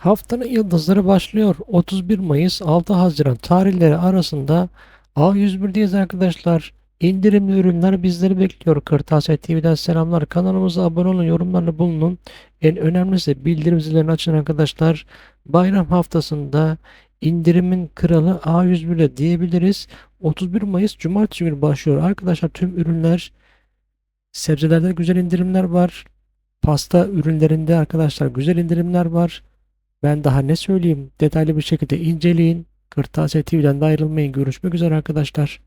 Haftanın yıldızları başlıyor. 31 Mayıs 6 Haziran tarihleri arasında A101'deyiz arkadaşlar. İndirimli ürünler bizleri bekliyor. Kırtasiye TV'den selamlar. Kanalımıza abone olun, yorumlarla bulunun. En önemlisi bildirim zillerini açın arkadaşlar. Bayram haftasında indirimin kralı A101'de diyebiliriz. 31 Mayıs Cumartesi günü başlıyor. Arkadaşlar tüm ürünler sebzelerde güzel indirimler var. Pasta ürünlerinde arkadaşlar güzel indirimler var. Ben daha ne söyleyeyim? Detaylı bir şekilde inceleyin. Kırtasiye TV'den de ayrılmayın. Görüşmek üzere arkadaşlar.